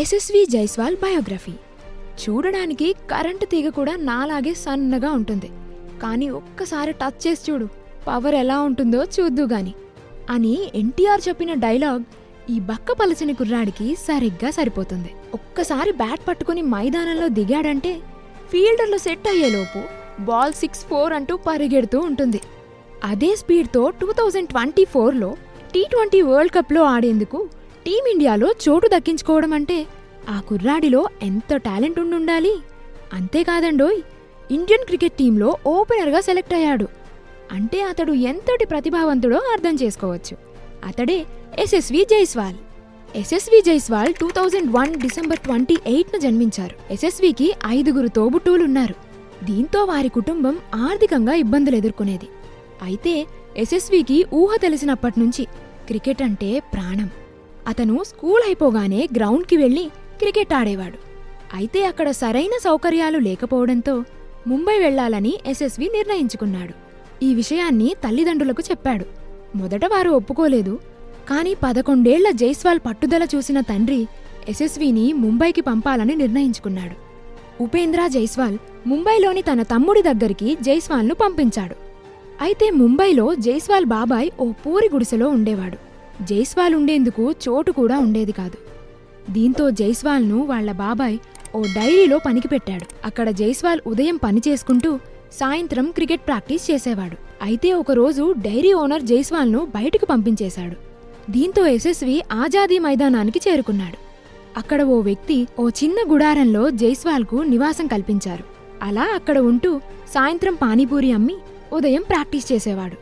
SSV Jaiswal biography. చూడడానికి current తీగ కూడా నాలాగే సన్నగా ఉంటుంది. కానీ ఒక్కసారి టచ్ చేసి చూడు పవర్ ఎలా ఉంటుందో చూద్దు గాని. అని ఎన్టీఆర్ చెప్పిన డైలాగ్ ఈ బక్క పలచని కుర్రాడికి సరిగ్గా సరిపోతుంది. ఒక్కసారి బ్యాట్ పట్టుకుని మైదానంలో దిగాడంటే ఫీల్డర్లు సెట్ అయ్యేలోపు బాల్ సిక్స్ ఫోర్ అంటూ పరిగెడుతూ ఉంటుంది. అదే స్పీడ్తో టూ థౌజండ్ ట్వంటీ ఫోర్లో టీ ట్వంటీ వరల్డ్ కప్లో ఆడేందుకు టీమిండియాలో చోటు దక్కించుకోవడం అంటే ఆ కుర్రాడిలో ఎంత టాలెంట్ ఉండుండాలి? అంతేకాదండోయ్ ఇండియన్ క్రికెట్ టీంలో ఓపెనర్గా సెలెక్ట్ అయ్యాడు. అంటే అతడు ఎంతటి ప్రతిభావంతుడో అర్థం చేసుకోవచ్చు. అతడే Yashasvi Jaiswal. Yashasvi Jaiswal two thousand one December twenty ఎయిట్న జన్మించారు. ఎస్ఎస్వికి ఐదుగురు తోబుట్టువులున్నారు. దీంతో వారి కుటుంబం ఆర్థికంగా ఇబ్బందులు ఎదుర్కొనేది. అయితే ఎస్ఎస్వికి ఊహ తెలిసినప్పటి నుంచి క్రికెట్ అంటే ప్రాణం. అతను స్కూల్ అయిపోగానే గ్రౌండ్కి వెళ్ళి క్రికెట్ ఆడేవాడు. అయితే అక్కడ సరైన సౌకర్యాలు లేకపోవడంతో ముంబై వెళ్ళాలని ఎస్ఎస్వి నిర్ణయించుకున్నాడు. ఈ విషయాన్ని తల్లిదండ్రులకు చెప్పాడు. మొదట వారు ఒప్పుకోలేదు. కానీ పదకొండేళ్ళ జైస్వాల్ పట్టుదల చూసిన తండ్రి ఎస్ఎస్విని ముంబైకి పంపాలని నిర్ణయించుకున్నాడు. ఉపేంద్ర జైస్వాల్ ముంబైలోని తన తమ్ముడి దగ్గరికి జైస్వాల్ను పంపించాడు. అయితే ముంబైలో జైస్వాల్ బాబాయ్ ఓ పూరి గుడిసెలో ఉండేవాడు. జైస్వాల్ ఉండేందుకు చోటు కూడా ఉండేది కాదు. దీంతో జైస్వాల్ను వాళ్ళ బాబాయ్ ఓ డైరీలో పనికి పెట్టాడు అక్కడ జైస్వాల్ ఉదయం పని చేసుకుంటూ సాయంత్రం క్రికెట్ ప్రాక్టీస్ చేసేవాడు. అయితే ఒకరోజు డైరీ ఓనర్ జైస్వాల్ను బయటకు పంపించేశాడు. దీంతో యశస్వి ఆజాదీ మైదానానికి చేరుకున్నాడు. అక్కడ ఓ వ్యక్తి ఓ చిన్న గుడారంలో జైస్వాల్కు నివాసం కల్పించారు. అలా అక్కడ ఉంటూ సాయంత్రం పానీపూరి అమ్మి ఉదయం ప్రాక్టీస్ చేసేవాడు.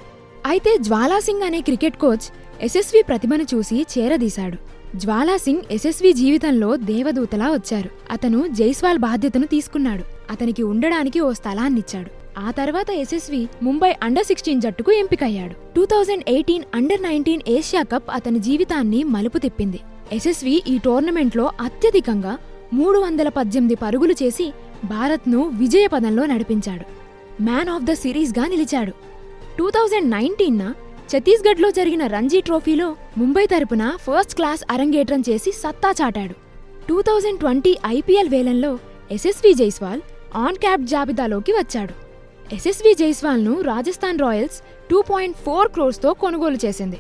అయితే జ్వాలాసింగ్ అనే క్రికెట్ కోచ్ ఎస్ఎస్వి ప్రతిభను చూసి చేరదీశాడు. జ్వాలాసింగ్ ఎస్ఎస్వి జీవితంలో దేవదూతలా వచ్చారు. అతను జైస్వాల్ బాధ్యతను తీసుకున్నాడు. అతనికి ఉండడానికి ఓ స్థలాన్నిచ్చాడు. ఆ తర్వాత యశస్వి ముంబై అండర్ సిక్స్టీన్ జట్టుకు ఎంపికయ్యాడు. Two thousand eighteen under nineteen Asia cup అతని జీవితాన్ని మలుపు తిప్పింది. యశస్వి ఈ టోర్నమెంట్లో అత్యధికంగా మూడు వందల పద్దెనిమిది పరుగులు చేసి భారత్ను విజయపదంలో నడిపించాడు. మ్యాన్ ఆఫ్ ద సిరీస్గా నిలిచాడు. టూ థౌజండ్ నైన్టీన్న ఛత్తీస్గఢ్లో జరిగిన రంజీ ట్రోఫీలో ముంబై తరపున ఫస్ట్ క్లాస్ అరంగేట్రం చేసి సత్తా చాటాడు. టూ థౌజండ్ ట్వంటీ ఐపీఎల్ వేలంలో ఎస్ఎస్వి జైస్వాల్ ఆన్ క్యాప్ జాబితాలోకి వచ్చాడు. Yashasvi జైస్వాల్ను Rajasthan Royals two point four క్రోర్స్తో కొనుగోలు చేసింది.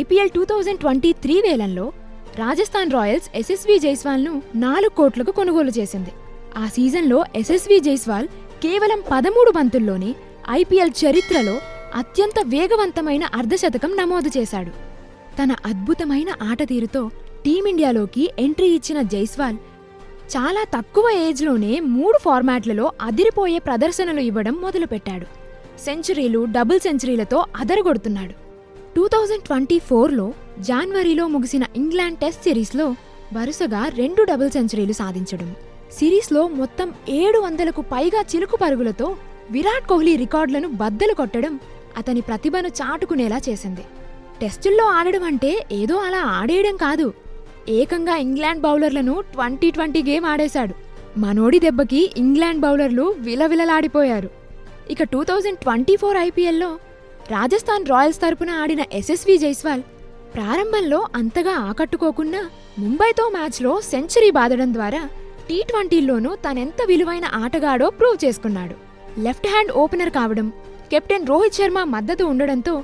IPL two thousand twenty three వేలంలో రాజస్థాన్ రాయల్స్ ఎస్ఎస్వి జైస్వాల్ను నాలుగు కోట్లకు కొనుగోలు చేసింది. ఆ సీజన్లో ఎస్ఎస్వి జైస్వాల్ కేవలం పదమూడు బంతుల్లోనే ఐపీఎల్ చరిత్రలో అత్యంత వేగవంతమైన అర్ధశతకం నమోదు చేశాడు. తన అద్భుతమైన ఆట తీరుతో టీమిండియాలోకి ఎంట్రీ ఇచ్చిన జైస్వాల్ చాలా తక్కువ ఏజ్లోనే మూడు ఫార్మాట్లలో అదిరిపోయే ప్రదర్శనలు ఇవ్వడం మొదలుపెట్టాడు. సెంచరీలు డబుల్ సెంచరీలతో అదరగొడుతున్నాడు. టూ థౌజండ్ ట్వంటీ ఫోర్లో జాన్వరిలో ముగిసిన ఇంగ్లాండ్ టెస్ట్ సిరీస్లో వరుసగా రెండు డబుల్ సెంచరీలు సాధించడం. సిరీస్లో మొత్తం ఏడు వందలకు పైగా చిలుకు పరుగులతో విరాట్ కోహ్లీ రికార్డులను బద్దలు కొట్టడం అతని ప్రతిభను చాటుకునేలా చేసింది. టెస్టుల్లో ఆడడం అంటే ఏదో అలా ఆడేయడం కాదు. ఏకంగా ఇంగ్లాండ్ బౌలర్లను ట్వంటీ ట్వంటీ గేమ్ ఆడేశాడు. మనోడి దెబ్బకి ఇంగ్లాండ్ బౌలర్లు విలవిలలాడిపోయారు. ఇక టూ థౌజండ్ ట్వంటీ ఫోర్ ఐపీఎల్లో రాజస్థాన్ రాయల్స్ తరపున ఆడిన ఎస్ఎస్వి జైస్వాల్ ప్రారంభంలో అంతగా ఆకట్టుకోకున్నా ముంబైతో మ్యాచ్లో సెంచరీ బాదడం ద్వారా టీ ట్వంటీల్లోనూ తనెంత విలువైన ఆటగాడో ప్రూవ్ చేసుకున్నాడు. లెఫ్ట్ హ్యాండ్ ఓపెనర్ కావడం కెప్టెన్ రోహిత్ శర్మ మద్దతు ఉండడంతో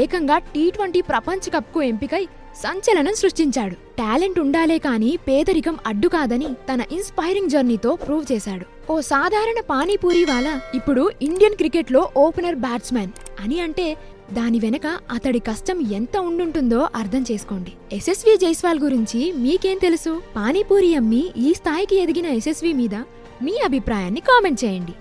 ఏకంగా టీ ట్వంటీ ప్రపంచ కప్కు ఎంపికై సంచలనం సృష్టించాడు. టాలెంట్ ఉండాలే కానీ పేదరికం అడ్డు కాదని తన ఇన్స్పైరింగ్ జర్నీతో ప్రూవ్ చేశాడు. ఓ సాధారణ పానీపూరి వాలా ఇప్పుడు ఇండియన్ క్రికెట్లో ఓపెనర్ బ్యాట్స్మెన్ అని అంటే దాని వెనక అతడి కష్టం ఎంత ఉండుంటుందో అర్థం చేసుకోండి. ఎస్ఎస్వి జైస్వాల్ గురించి మీకేం తెలుసు? పానీపూరి అమ్మి ఈ స్థాయికి ఎదిగిన ఎస్ఎస్వి మీద మీ అభిప్రాయాన్ని కామెంట్ చేయండి.